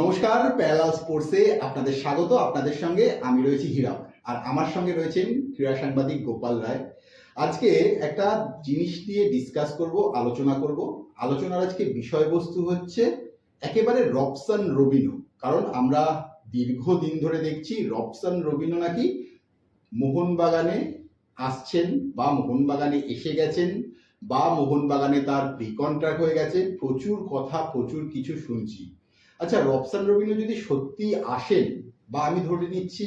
নমস্কার, প্যারালাল স্পোর্টসে আপনাদের স্বাগত। আপনাদের সঙ্গে আমি রয়েছি হীরক আর আমার সঙ্গে রয়েছেন ক্রীড়া সাংবাদিক গোপাল রায়। আজকে একটা জিনিস নিয়ে ডিসকাস করব, আলোচনা করব। আলোচনার আজকে বিষয়বস্তু হচ্ছে একেবারে রবসান রবিনো, কারণ আমরা দীর্ঘদিন ধরে দেখছি রবসান রবিনো নাকি মোহনবাগানে আসছেন বা মোহনবাগানে এসে গেছেন বা মোহনবাগানে তার প্রি হয়ে গেছে। প্রচুর কথা, প্রচুর কিছু শুনছি। আচ্ছা রবসান রবিনো যদি সত্যি আসেন, বা আমি ধরে নিচ্ছি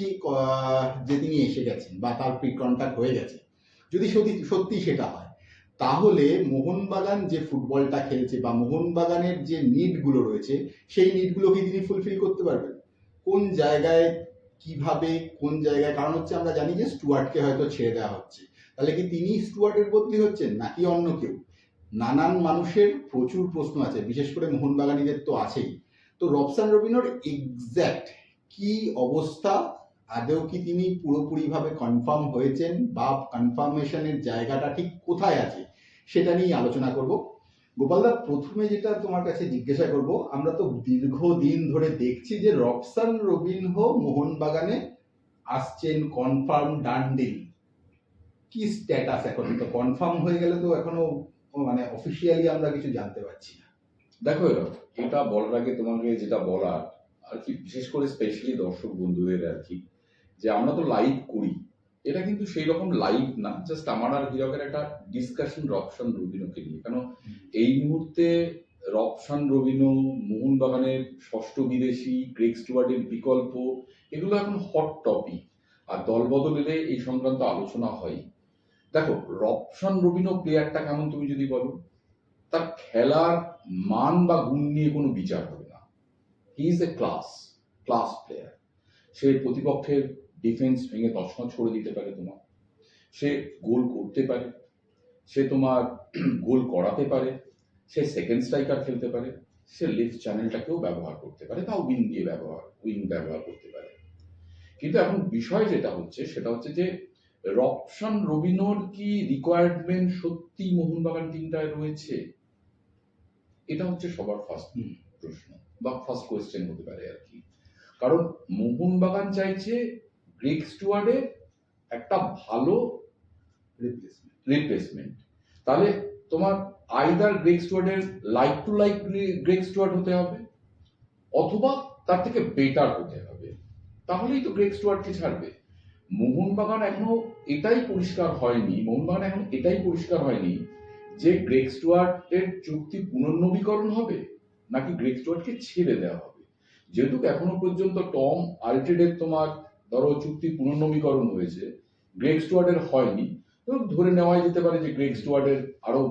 যে তিনি এসে গেছেন, বা তার প্রি কন্ট্রাক্ট হয়ে গেছে, যদি সত্যি সত্যি সেটা হয়, তাহলে মোহনবাগান যে ফুটবলটা খেলছে, বা মোহনবাগানের যে নিডগুলো রয়েছে, সেই নিডগুলো কি তিনি ফুলফিল করতে পারবেন। কোন জায়গায় কীভাবে, কোন জায়গায়, কারণ হচ্ছে আমরা জানি যে স্টুয়ার্টকে হয়তো ছেড়ে দেওয়া হচ্ছে। তাহলে কি তিনি স্টুয়ার্টের বদলি হচ্ছেন, নাকি অন্য কেউ? নানান মানুষের প্রচুর প্রশ্ন আছে, বিশেষ করে মোহনবাগানীদের তো আছেই। তো রবসান রবিনোর এক্স্যাক্ট কি অবস্থা? আদৌ কি তিনি পুরোপুরিভাবে কনফার্ম হয়েছেন বা কনফার্মেশনের জায়গাটা ঠিক কোথায় আছে? সেটা নিয়ে আলোচনা করব। গোপালদা প্রথমে যেটা তোমার কাছে জিজ্ঞাসা করব আমরা তো দীর্ঘদিন ধরে দেখছি যে রবসান রবিনহো মোহনবাগানে আসছেন কনফার্ম ডান ডিল কি স্ট্যাটাস এখন? তো কনফার্ম হয়ে গেলে তো এখনও মানে অফিসিয়ালি আমরা কিছু জানতে পারছি না। দেখো এরকম, এটা বলার আগে তোমাকে যেটা বলার, আর কি বিশেষ করে স্পেশালি দর্শক বন্ধুদের আর কি, যে আমরা তো লাইভ করি। এটা কিন্তু সেই রকম লাইভ না জাস্ট আমার আর হীরকের একটা ডিসকাশন রপশন রবিনোকে নিয়ে। কেন? এই মুহূর্তে রপশন রবিনো মোহনবাগানের ষষ্ঠ বিদেশি গ্রেক স্টুয়ার্ডের বিকল্প, এগুলো এখন হট টপিক আর দল বদলেলে এই সংক্রান্ত আলোচনা হয়। দেখো, রপশন রবিনো প্লেয়ারটা কেমন তুমি যদি বলো? তার খেলার মান বা গুণ নিয়ে কোনো বিচার হবে না। He is a class class player সে প্রতিপক্ষের ডিফেন্স ভেঙে তছনছ করে দিতে পারে তোমার। সে গোল করতে পারে। সে তোমার গোল করাতে পারে। সে সেকেন্ড স্ট্রাইকার খেলতে পারে। সে লিফট চ্যানেলটাকেও ব্যবহার করতে পারে বা উইং দিয়ে ব্যবহার উইং ব্যবহার করতে পারে। কিন্তু এখন বিষয় যেটা হচ্ছে, সেটা হচ্ছে যে রপশন রবিনোর কি রিকোয়ারমেন্ট সত্যি মোহনবাগান টিমটায় রয়েছে? এটা হচ্ছে সবার ফার্স্ট প্রশ্ন বা ফার্স্ট কোয়েশ্চেন হতে পারে আর কি। কারণ মোহনবাগান চাইছে গ্রেক স্টুয়ার্ডের একটা ভালো রিপ্লেসমেন্ট রিপ্লেসমেন্ট তাহলে তোমার either Greg স্টুয়ার্ডের like to like Greg Stewart হতে হবে অথবা তার থেকে বেটার হতে হবে। তাহলেই তো গ্রেক স্টুয়ার্ডকে ছাড়বে। মোহনবাগান এখনও এটাই পরিষ্কার হয়নি মোহনবাগান এখন এটাই পরিষ্কার হয়নি যে গ্রেক স্টুয়ার্টের চুক্তি পুনর্নবীকরণ হবে, নাকি গ্রেক স্টুয়ার্টকে ছেড়ে দেওয়া হবে? যেহেতু এখনও পর্যন্ত টম আলটেডের তোমার, ধরো, চুক্তি পুনর্নবীকরণ হয়েছে গ্রেক স্টুয়ার্টের হয়নি, তো ধরে নেওয়াই যেতে পারে যে গ্রেক স্টুয়ার্টের আরও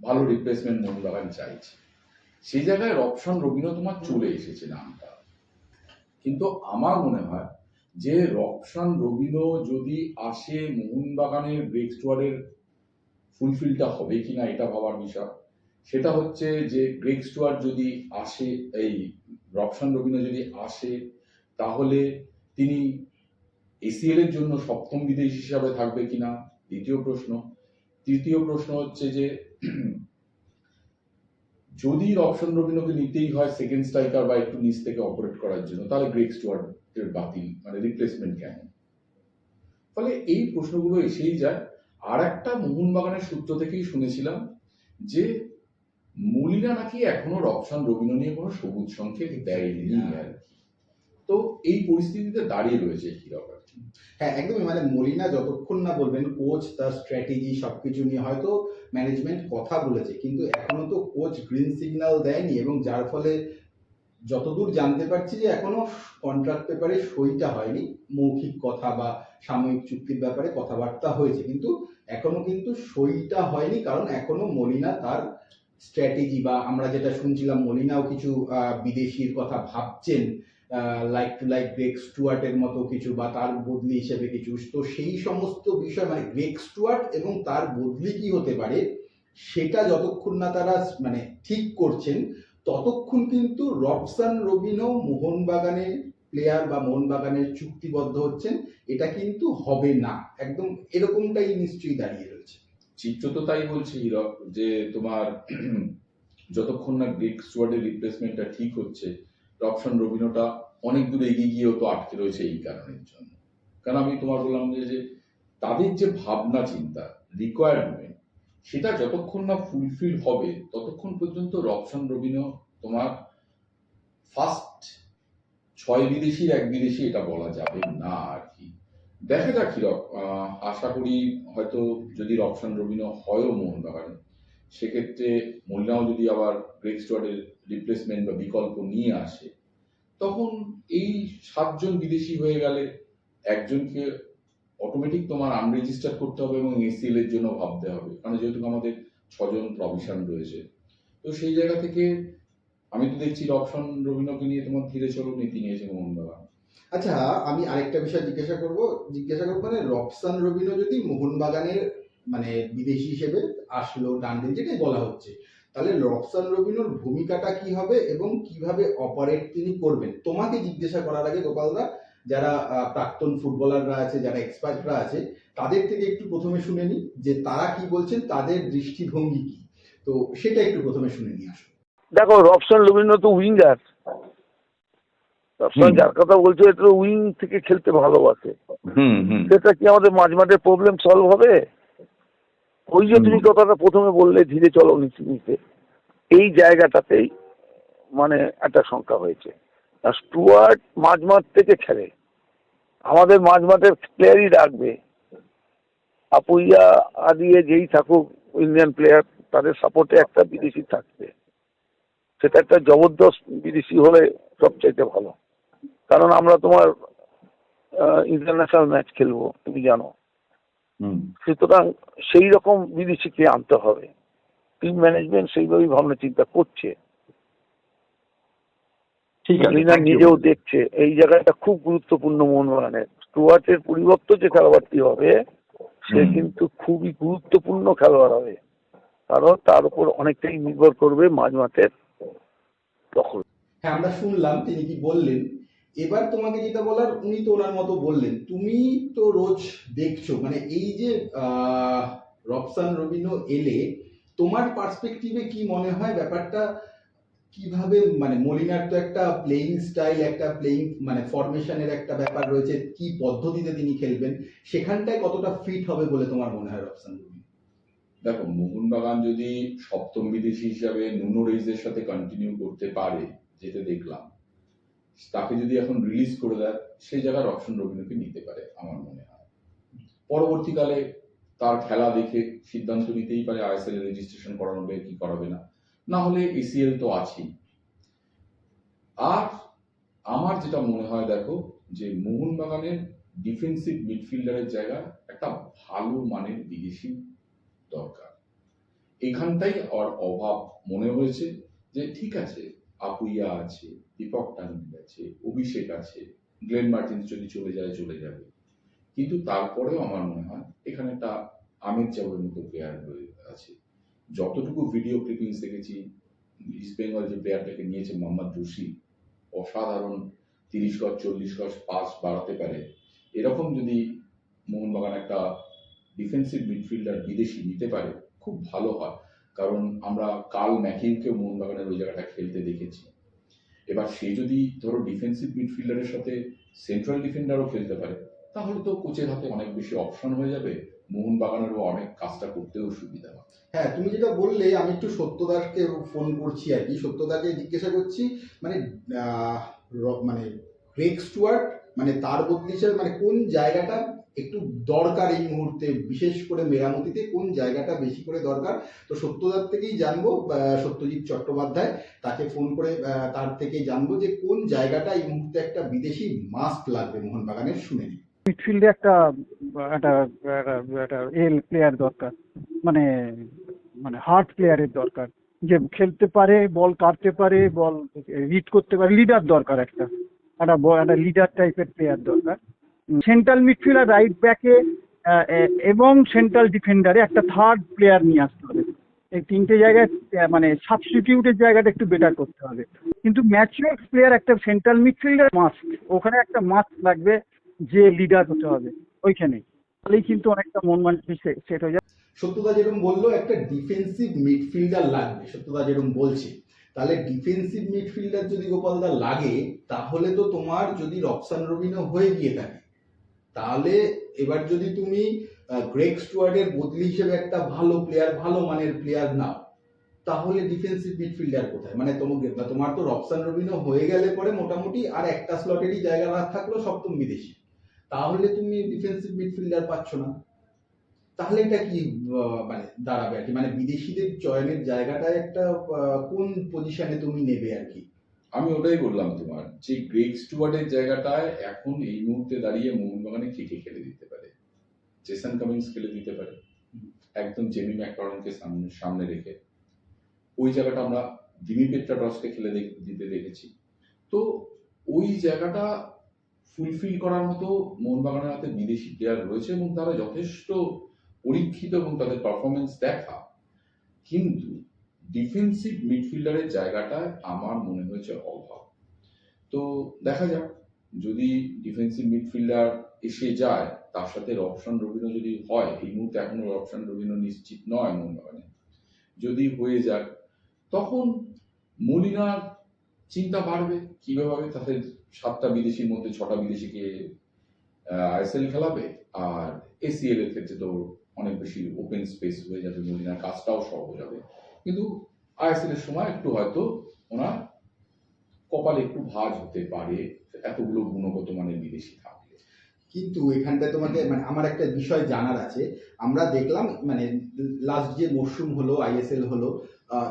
ভালো রিপ্লেসমেন্ট মোহনবাগান চাইছে। সেই জায়গায় রপশন রবিনও তোমার চলে এসেছে নামটা। কিন্তু আমার মনে হয় যে রপশন রবিনো যদি আসে মোহনবাগানের গ্রেক স্টুয়ার্টের ফুলফিলটা হবে কিনা এটা ভাবার বিষয়। সেটা হচ্ছে যে গ্রেক স্টুয়ার্ট যদি আসে, এই রপশন রবিনো যদি আসে, তাহলে তিনি এসিএল এর জন্য সপ্তম বিদেশ হিসাবে থাকবে কিনা, দ্বিতীয় প্রশ্ন। তৃতীয় প্রশ্ন হচ্ছে যে, যদি রপশন রবিনোকে নিতেই হয় সেকেন্ড স্ট্রাইকার বা একটু নিচ থেকে অপারেট করার জন্য, তাহলে গ্রেক স্টুয়ার্টের বাতিল মানে রিপ্লেসমেন্ট কেন? ফলে এই প্রশ্নগুলো এসেই যায়। আর একটা মোহনবাগানের সূত্র থেকেই শুনেছিলাম যে মলিনা নাকি এখনও রপশন রবীন্দ্র নিয়ে কোনো সবুজ সংকেত দেয়নি আর তো এই পরিস্থিতিতে দাঁড়িয়ে রয়েছে কি হ্যাঁ একদমই। মানে মলিনা যতক্ষণ না বলবেন কোচ তার স্ট্র্যাটেজি সবকিছু নিয়ে হয়তো ম্যানেজমেন্ট কথা বলেছে কিন্তু এখনও তো কোচ গ্রিন সিগন্যাল দেয়নি এবং যার ফলে যতদূর জানতে পারছি যে এখনও কন্ট্রাক্ট পেপারে সইটা হয়নি মৌখিক কথা বা সাময়িক চুক্তির ব্যাপারে কথাবার্তা হয়েছে। কিন্তু এখনও কিন্তু সইটা হয়নি, কারণ এখনও মলিনা তার স্ট্র্যাটেজি বা আমরা যেটা শুনছিলাম, মলিনাও কিছু বিদেশির কথা ভাবছেন লাইক টু লাইক গ্রেক স্টুয়ার্টের মতো কিছু বা তার বদলি হিসেবে কিছু। তো সেই সমস্ত বিষয় মানে গ্রেক স্টুয়ার্ট এবং তার বদলি কি হতে পারে, সেটা যতক্ষণ না তারা মানে ঠিক করছেন, ততক্ষণ কিন্তু রবসান রবিনও মোহনবাগানের প্লেয়ার বা মোহনবাগানের চুক্তিবদ্ধ হচ্ছেন, এটা কিন্তু হবে না। একদম এরকমটাই নিশ্চয়ই দাঁড়িয়ে রয়েছে। চিত্র তো তাই বলছে হিরক যে তোমার যতক্ষণ না গ্রিক স্টুয়ার্ডের রিপ্লেসমেন্টটা ঠিক হচ্ছে রপশন রবিনোটা অনেক দূরে এগিয়ে গিয়েও তো আটকে রয়েছে এই কারণের জন্য। কারণ আমি তোমার বললাম যে যে তাদের যে ভাবনা চিন্তা রিকোয়ারমেন্ট সেটা যতক্ষণ না ফুলফিল হবে, ততক্ষণ পর্যন্ত রপশন রবিনো তোমার ফার্স্ট ছয় বিদেশির, এক বিদেশি, এটা বলা যাবে না আর কি। দেখা যাক কি আশা করি হয়তো যদি রপশন রবিনো হয়ও মোহনবাগানে, সেক্ষেত্রে মলিনাও যদি আবার গ্রেক স্টুয়ার্টের রিপ্লেসমেন্ট বা বিকল্প নিয়ে আসে, তখন এই সাতজন বিদেশি হয়ে গেলে একজনকে অটোমেটিক তোমার আনরেজিস্টার করতে হবে এবং এসিএল এর জন্য ভাবতে হবে। কারণ যেহেতু আমাদের ছজন প্রভিশন রয়েছে, তো সেই জায়গা থেকে আমি তো দেখছি রপশন রবীন্দ্রকে নিয়ে তোমার ধীরে চলো নীতি নিয়েছে মোহনবাগান আচ্ছা আমি আরেকটা বিষয় জিজ্ঞাসা করব। জিজ্ঞাসা করব মানে রবসান রবিনো যদি মোহনবাগানের মানে বিদেশি হিসেবে আসলো ডান যেটাই বলা হচ্ছে, তাহলে রবসান রবিনোর ভূমিকাটা কি হবে এবং কীভাবে অপারেট তিনি করবেন? তোমাকে জিজ্ঞাসা করার আগে গোপালদা, যারা প্রাক্তন ফুটবলাররা আছে, যারা এক্সপার্টরা আছে, তাদের থেকে একটু প্রথমে শুনে নিই যে তারা কি বলছেন, তাদের দৃষ্টিভঙ্গি কি। তো সেটা একটু প্রথমে শুনে নিয়ে আসো। দেখো রবসন রবীন্দ্র তো উইঙ্গার। রবসন যার কথা বলছো এটা উইং থেকে খেলতে ভালোবাসে। সেটা কি আমাদের মাঝ মাঠে প্রবলেম সলভ হবে? ওই যে তুমি কথাটা প্রথমে বললে ধীরে চলো নিচে নিচে। এই জায়গাটাতেই মানে একটা সংখ্যা হয়েছে। আর স্টুয়ার্ট মাঝ মাঠ থেকে খেলে। আমাদের মাঝ মাঠের প্লেয়ারই রাখবে। আপুইয়া আদিয়ে যেই থাকুক ইন্ডিয়ান প্লেয়ার তাদের সাপোর্টে একটা বিদেশি থাকবে। সেটা একটা জবরদস্ত বিদেশি হলে সবচাইতে ভালো। কারণ আমরা তোমার ইন্টারন্যাশনাল ম্যাচ খেলব তুমি জানো। সুতরাং সেই রকম বিদেশিকে আনতে হবে। টিম ম্যানেজমেন্ট সেইভাবেই ভাবনা চিন্তা করছে। নিজেও দেখছে। এই জায়গাটা খুব গুরুত্বপূর্ণ মোহনবাগানের স্টুয়ার্টের পরিবর্তে যে খেলোয়াড়টি হবে সে কিন্তু খুবই গুরুত্বপূর্ণ খেলোয়াড় হবে। কারণ তার উপর অনেকটাই নির্ভর করবে মাঝ মাঠের দখল হ্যাঁ আমরা শুনলাম, তিনি কি বললেন? এবার তোমাকে যেটা বলার, উনি তো ওনার মতো বললেন। তুমি তো রোজ দেখছ মানে এই যে রবিনো এলে, তোমার পার্সপেক্টিভে কি মনে হয় ব্যাপারটা? কীভাবে মানে মলিনার তো একটা প্লেইং স্টাইল একটা প্লেইং মানে ফরমেশনের একটা ব্যাপার রয়েছে, কি পদ্ধতিতে তিনি খেলবেন, সেখানটায় কতটা ফিট হবে বলে তোমার মনে হয় রবসান রবিনো দেখো, মোহনবাগান যদি সপ্তম বিদেশি হিসাবে নুনো রেইজের সাথে কন্টিনিউ করতে পারে, যেটা দেখলাম, তাকে যদি এখন রিলিজ করে দেয়, সেই জায়গার অপশন রবীন্দ্রকে নিতে পারে, আমার মনে হয়। পরবর্তীকালে তার খেলা দেখে সিদ্ধান্ত নিতেই পারে আইএসএল রেজিস্ট্রেশন করাবে কি করাবে না। না হলে এসিএল তো আছেই। আর আমার যেটা মনে হয় দেখো, যে মোহনবাগানের ডিফেন্সিভ মিডফিল্ডারের জায়গা একটা ভালো মানের বিদেশি দরকার। এখানটাই আর অভাব মনে হয়েছে যে, ঠিক আছে, আপুইয়া আছে, দীপক টাঙ্গি আছে, অভিষেক আছে, গ্লেন মার্টিন্স যদি চলে যায়, চলে যাবে। কিন্তু তারপরেও আমার মনে হয় এখানে একটা আমির চাউলের মতো প্লেয়ার রয়ে আছে। যতটুকু ভিডিও ক্লিপিংস দেখেছি ইস্ট বেঙ্গল যে প্লেয়ারটাকে নিয়েছে মোহাম্মদ রশিদ অসাধারণ তিরিশ গজ চল্লিশ গজ পাস বাড়াতে পারে। এরকম যদি মোহনবাগান একটা ডিফেন্সিভ মিডফিল্ডার বিদেশি নিতে পারে, খুব ভালো হয়। কারণ আমরা কাল ম্যাকিউকে মোহনবাগানের ওই জায়গাটা খেলতে দেখেছি। এবার সে যদি ধরো ডিফেন্সিভ মিডফিল্ডারের সাথে সেন্ট্রাল ডিফেন্ডারও খেলতে পারে, তাহলে তো কোচের হাতে অনেক বেশি অপশন হয়ে যাবে। মোহনবাগানেরও অনেক কাজটা করতেও সুবিধা হবে হ্যাঁ তুমি যেটা বললে, আমি একটু সত্যদাসকে ফোন করছি আর কি। সত্যদাকে জিজ্ঞাসা করছি মানে মানে গ্রেক স্টুয়ার্ট মানে তার বদলি মানে কোন জায়গাটা একটু দরকার এই মুহূর্তে, বিশেষ করে মেরামতিতে কোন জায়গাটা বেশি করে দরকার? তো সত্যদার থেকেই জানব সত্যজিৎ চট্টোপাধ্যায় তাকে ফোন করে তার থেকে জানব যে কোন জায়গাটা এই মুহূর্তে একটা বিদেশি মাস্ক লাগবে। মোহনবাগানের শুনে মিডফিল্ডে একটা একটা, একটা- এল প্লেয়ার দরকার। মানে মানে হার্ড প্লেয়ারের দরকার। যে খেলতে পারে বল কাটতে পারে বল রিড করতে পারে লিডার দরকার একটা। একটা লিডার টাইপের প্লেয়ার দরকার। সেন্ট্রাল মিডফিল্ডার রাইট ব্যাকে এবং সেন্ট্রাল ডিফেন্ডারে একটা থার্ড প্লেয়ার নিয়ে আসতে হবে। এই তিনটে জায়গায় মানে সাবস্টিটিউটের জায়গাটা একটু বেটার করতে হবে। কিন্তু ম্যাচিওর প্লেয়ার একটা সেন্ট্রাল মিডফিল্ডার মাস্ট ওখানে একটা মাস্ট লাগবে যে লিডার হতে হবে ওইখানে তাহলেই কিন্তু অনেকটা মন মানসি সেট হয়ে যাবে। সত্যদা যেরকম বলল, একটা ডিফেন্সিভ মিডফিল্ডার লাগবে সত্যদা যেরকম বলছে। তাহলে ডিফেন্সিভ মিডফিল্ডার যদি গোপালদা লাগে, তাহলে তো তোমার যদি রবসান রবিনো হয়ে গিয়ে থাকে তাহলে এবার যদি তুমি গ্রেক স্টুয়ার্ডের বদলি হিসেবে একটা ভালো প্লেয়ার ভালো মানের প্লেয়ার নাও, তাহলে ডিফেন্সিভ মিডফিল্ডার কোথায়? মানে তোমাকে তোমার তো রবসান রবিনো হয়ে গেলে পরে মোটামুটি আর একটা স্লটেরই জায়গা না থাকল সপ্তম বিদেশি। তাহলে তুমি ডিফেন্সিভ মিডফিল্ডার পাচ্ছ না। তাহলে এটা কি মানে দাঁড়াবে আর কি? মানে বিদেশিদের চয়নের জায়গাটা একটা কোন পজিশনে তুমি নেবে আর কি? আমি ওটাই বললাম তোমার, যে গ্রেগ স্টুয়ার্ডের জায়গাটায় এখন এই মুহূর্তে দাঁড়িয়ে মোহনবাগানে কে কে খেলে দিতে পারে? জেসন কামিংস খেলে দিতে পারে। একদম জেমি ম্যাকটরনকে সামনে সামনে রেখে। ওই জায়গাটা আমরা দিমি পেট্রাটসকে খেলে দিতে দেখেছি। তো ওই জায়গাটা ফুলফিল করার মতো মোহনবাগানের হাতে বিদেশি প্লেয়ার রয়েছে এবং তারা যথেষ্ট পরীক্ষিত এবং তাদের পারফরমেন্স দেখা। কিন্তু ডিফেন্সিভ মিডফিল্ডারের জায়গাটা আমার মনে হয়েছে অভাব। তো দেখা যাক, যদি ডিফেন্সিভ মিডফিল্ডার এসে যায়, তার সাথে রবশন রবিনো যদি হয়, এই মুহূর্তে এখনও রবশন রবিনো নিশ্চিত নয় মনে হয় যদি হয়ে যায়, তখন মলিনার চিন্তা বাড়বে, কীভাবে তাদের সাতটা বিদেশির মধ্যে ছটা বিদেশিকে আইএসএল খেলাবে, আর এসিএল এর ক্ষেত্রে তো অনেক বেশি ওপেন স্পেস হয়ে যাবে, মলিনার কাজটাও সহজ হবে। কিন্তু আইএসএল এর সময় একটু হয়তো ওনার কপালে একটু ভাজ হতে পারে, এতগুলো গুণগত মানের বিদেশি থাকলে। কিন্তু এখানটায় তোমাকে মানে আমার একটা বিষয় জানার আছে। আমরা দেখলাম মানে লাস্ট যে মরশুম হলো, আইএসএল হলো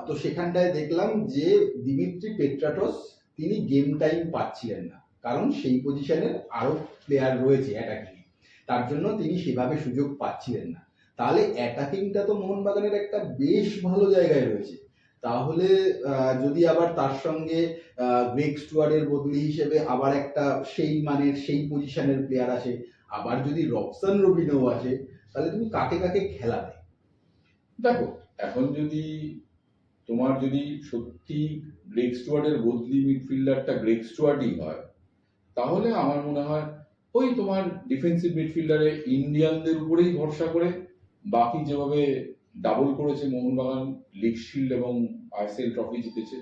তো সেখানটায় দেখলাম যে দিমিত্রি পেট্রাটস তিনি গেম টাইম পাচ্ছিলেন না। কারণ সেই পজিশনের আরও প্লেয়ার রয়েছে অ্যাটাকিং তার জন্য তিনি সেভাবে সুযোগ পাচ্ছিলেন না। তাহলে অ্যাটাকিংটা তো মোহনবাগানের একটা বেশ ভালো জায়গায় রয়েছে। তাহলে যদি আবার তার সঙ্গে গ্রেগ স্টুয়ার্ডের বদলি হিসেবে আবার একটা সেই মানের, সেই পজিশনের প্লেয়ার আসে, আবার যদি রবসান রবিনো আসে, তাহলে তুমি কাকে কাকে খেলাবে? দেখো, এখন যদি তোমার যদি সত্যি গ্রেগ স্টুয়ার্ডের বদলি মিডফিল্ডারটা গ্রেগ স্টুয়ার্ডই হয়, তাহলে আমার মনে হয় ওই তোমার ডিফেন্সিভ মিডফিল্ডারে ইন্ডিয়ানদের উপরেই ভরসা করে বাকি যেভাবে ডাবল করেছে মোহনবাগান লিগ শিল্ড এবং আইএসএল ট্রফি জিতেছে,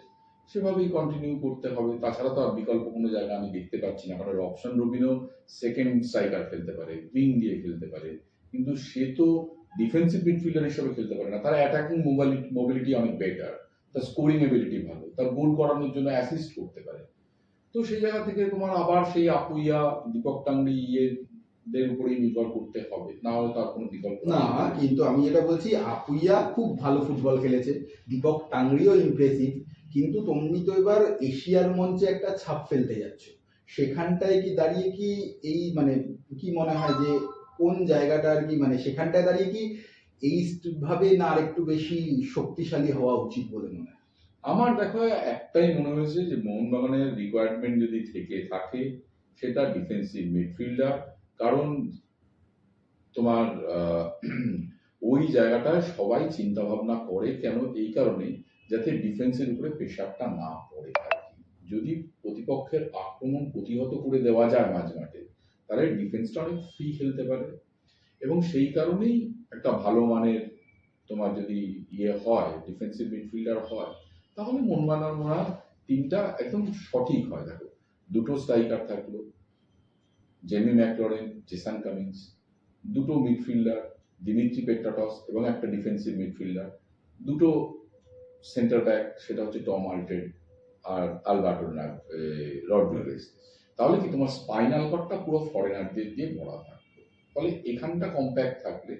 সেভাবেই কন্টিনিউ করতে হবে। তাছাড়া তো আর বিকল্প কোনো জায়গা আমি দেখতে পাচ্ছি না। কারণ অপশন রবিনও সেকেন্ড স্ট্রাইকার খেলতে পারে উইং দিয়ে খেলতে পারে। কিন্তু সে তো ডিফেন্সিভ মিডফিল্ডার হিসেবে খেলতে পারে না। তার অ্যাটাকিং মোবিলিটি অনেক বেটার তার স্কোরিং এবিলিটি ভালো, তার গোল করানোর জন্য অ্যাসিস্ট করতে পারে। তো সেই জায়গা থেকে তোমার আবার সেই আপুইয়া, দীপক টাংরি ইয়েদের উপরেই নির্ভর করতে হবে। না হলে তার কোনো বিকল্প না। কিন্তু আমি যেটা বলছি আপুইয়া খুব ভালো ফুটবল খেলেছে। দীপক টাংরিও ইমপ্রেসিভ কিন্তু তুমি তো এবার এশিয়ার মঞ্চে একটা ছাপ ফেলতে যাচ্ছ। সেখানটায় কি দাঁড়িয়ে কি এই মানে কি মনে হয় যে কোন জায়গাটা আর কি মানে সেখানটায় দাঁড়িয়ে কি এই ভাবে না আরেকটু বেশি শক্তিশালী হওয়া উচিত বলে মনে হয়? আমার দেখো একটাই মনে হয়েছে যে মোহনবাগানের রিকোয়ারমেন্ট যদি থেকে থাকে সেটা ডিফেন্সিভ মিডফিল্ডার কারণ তোমার ওই জায়গাটায় সবাই চিন্তা ভাবনা করে কেন এই কারণে যাতে ডিফেন্সের উপরে প্রেশারটা না পড়ে যদি প্রতিপক্ষের আক্রমণ প্রতিহত করে দেওয়া যায় মাঝ মাঠে তাহলে ডিফেন্সটা অনেক ফ্রি খেলতে পারে। এবং সেই কারণেই একটা ভালো মানের তোমার যদি ইয়ে হয় ডিফেন্সিভ মিডফিল্ডার হয়, তাহলে মনমানার মোড়া টিমটা একদম সঠিক হয়। দেখো, দুটো স্ট্রাইকার থাকল জেমি ম্যাকলরেন জেসান কামিংস দুটো মিডফিল্ডার দিমিত্রি পেট্রাটস এবং একটা ডিফেন্সিভ মিডফিল্ডার দুটো সেন্টার ব্যাক সেটা হচ্ছে টম আলটেড আর আলবার্টো রড্রিগেস তাহলে কি তোমার স্পাইনাল কর্ডটা পুরো ফরেনারদের দিয়ে ভরা থাকবে? ফলে এখানটা কম্প্যাক্ট থাকলে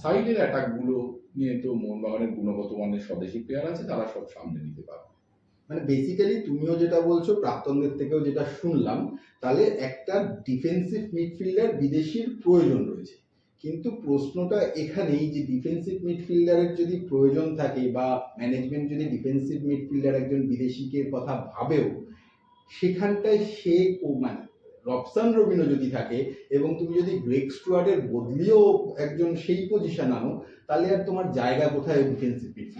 সাইডের অ্যাটাকগুলো নিয়ে তো মোহনবাগানের গুণগত মানের স্বদেশি প্লেয়ার আছে, তারা সব সামনে নিতে পারবে। মানে বেসিক্যালি তুমিও যেটা বলছো, প্রাক্তনদের থেকেও যেটা শুনলাম, তাহলে একটা ডিফেন্সিভ মিডফিল্ডার বিদেশির প্রয়োজন রয়েছে। কিন্তু প্রশ্নটা এখানেই যে ডিফেন্সিভ মিডফিল্ডারের যদি প্রয়োজন থাকে বা ম্যানেজমেন্ট যদি ডিফেন্সিভ মিডফিল্ডার একজন বিদেশিকে কথা ভাবেও, সেখানটায় সে মানে রবসান রবিনও যদি থাকে এবং তুমি যদি গ্রেক স্টুয়ার্ডের বদলিও একজন সেই পজিশন আনো, তাহলে আর তোমার জায়গা কোথায় ডিফেন্সিভ মিডফিল্ডার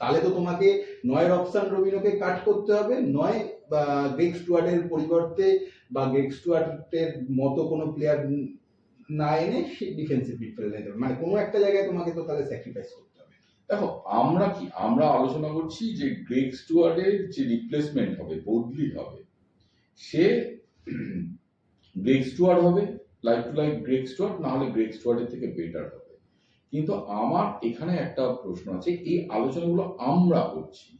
তাহলে তো তোমাকে নয় রবসান রবিনোকে কাট করতে হবে। নয়, বা গ্রেক স্টুয়ার্ডের পরিবর্তে বা গ্রেক স্টুয়ার্ডের মতো কোনো প্লেয়ার না এনে ডিফেন্সিভ মিডফিল্ডার নিতে মানে কোনো একটা জায়গায় তোমাকে তো তাহলে স্যাক্রিফাইস করতে হবে। দেখো, আমরা কি? আমরা আলোচনা করছি যে গ্রেক স্টুয়ার্ডের যে রিপ্লেসমেন্ট হবে, বদলি হবে, সে গ্রেগ স্টুয়ার্ড হবে life to life Greg Stewart না হলে গ্রেগ স্টুয়ার্ডের থেকে বেটার হবে। কিন্তু আমার এখানে একটা প্রশ্ন আছে, এই আলোচনাগুলো আমরা করছি।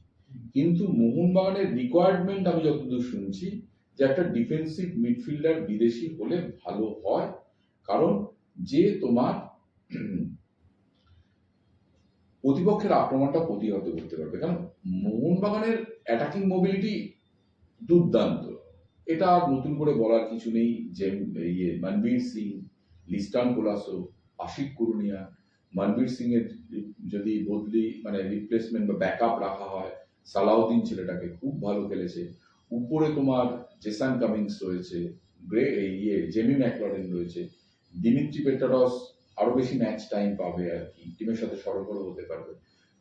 কিন্তু মোহনবাগানের রিকোয়ারমেন্ট আমি যতদূর শুনছি যে একটা ডিফেন্সিভ মিডফিল্ডার বিদেশি হলে ভালো হয়। কারণ যে তোমার প্রতিপক্ষের আক্রমণটা প্রতিহত করতে পারবে। কারণ মোহনবাগানের অ্যাটাকিং মোবিলিটি দুর্দান্ত। এটা নতুন করে বলার কিছু নেই। যে ইয়ে মনবীর সিং, লিস্টান কোলাসো, আশিক কুরুনিয়া মনবীর সিং এর যদি বদলি মানে রিপ্লেসমেন্ট বা ব্যাকআপ রাখা হয়, সালাউদ্দিন ছেলেটাকে খুব ভালো খেলেছে। উপরে তোমার জেসান কামিংস রয়েছে, গ্রে ইয়ে জেমি ম্যাকলরেন রয়েছে। দিমিত্রি পেটারস আরও বেশি ম্যাচ টাইম পাবে আর কি টিমের সাথে সরবরাহ হতে পারবে।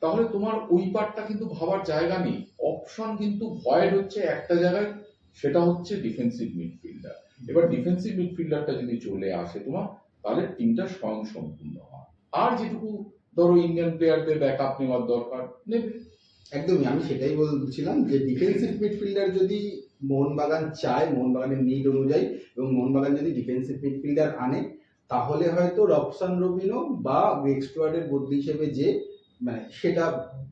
তাহলে তোমার ওই পার্টটা কিন্তু ভাবার জায়গা নেই। অপশন কিন্তু ভয়েড হচ্ছে একটা জায়গায়, সেটা হচ্ছে ডিফেন্সিভ মিডফিল্ডার এবার ডিফেন্সিভ মিডফিল্ডারটা যদি চলে আসে তোমার, তাহলে টিমটা স্বয়ং সম্পূর্ণ হয় আর যেটুকু ধরো ইন্ডিয়ান প্লেয়ারদের ব্যাকআপ নেওয়ার দরকার নেবে একদমই, আমি সেটাই বলছিলাম যে ডিফেন্সিভ মিডফিল্ডার যদি মোহনবাগান চায়, মোহনবাগানের নিড অনুযায়ী, এবং মোহনবাগান যদি ডিফেন্সিভ মিডফিল্ডার আনে, তাহলে হয়তো রবসান রবিনো বা গ্রেক স্টুয়ার্ডের বদলি হিসেবে যে মানে সেটা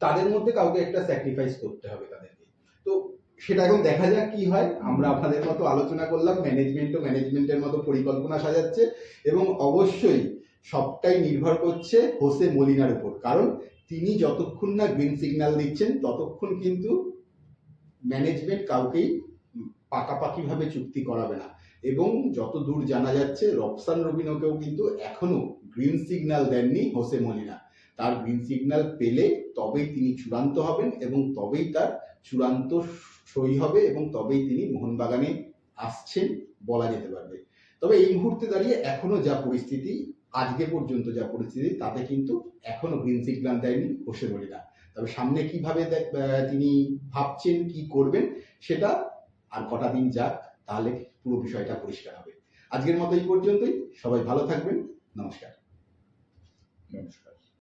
তাদের মধ্যে কাউকে একটা স্যাক্রিফাইস করতে হবে তাদেরকে। তো সেটা এখন দেখা যাক কি হয়। আমরা আপনাদের মতো আলোচনা করলাম ম্যানেজমেন্টও ম্যানেজমেন্টের মতো পরিকল্পনা সাজাচ্ছে, এবং অবশ্যই সবটাই নির্ভর করছে হোসে মলিনার উপর। কারণ তিনি যতক্ষণ না গ্রিন সিগন্যাল দিচ্ছেন, ততক্ষণ কিন্তু ম্যানেজমেন্ট কাউকেই পাকাপাকিভাবে চুক্তি করাবে না। এবং যত দূর জানা যাচ্ছে রবসান রবিনোকেও কিন্তু এখনও গ্রিন সিগন্যাল দেননি হোসে মলিনা। তার গ্রিন সিগন্যাল পেলে তবেই তিনি চূড়ান্ত হবেন এবং তবেই তার চূড়ান্ত সই হবে এবং তবেই তিনি মোহনবাগানে আসছেন বলা যেতে পারবে। তবে এই মুহূর্তে দাঁড়িয়ে এখনও যা পরিস্থিতি আজকে পর্যন্ত যা পরিস্থিতি তাতে কিন্তু এখনও গ্রিন সিগন্যাল দেয়নি হোসেন মলিনা তবে সামনে কীভাবে তিনি ভাবছেন, কি করবেন, সেটা আর কটা দিন যাক, তাহলে পুরো বিষয়টা পরিষ্কার হবে। আজকের মতো এই পর্যন্তই। সবাই ভালো থাকবেন। নমস্কার। নমস্কার।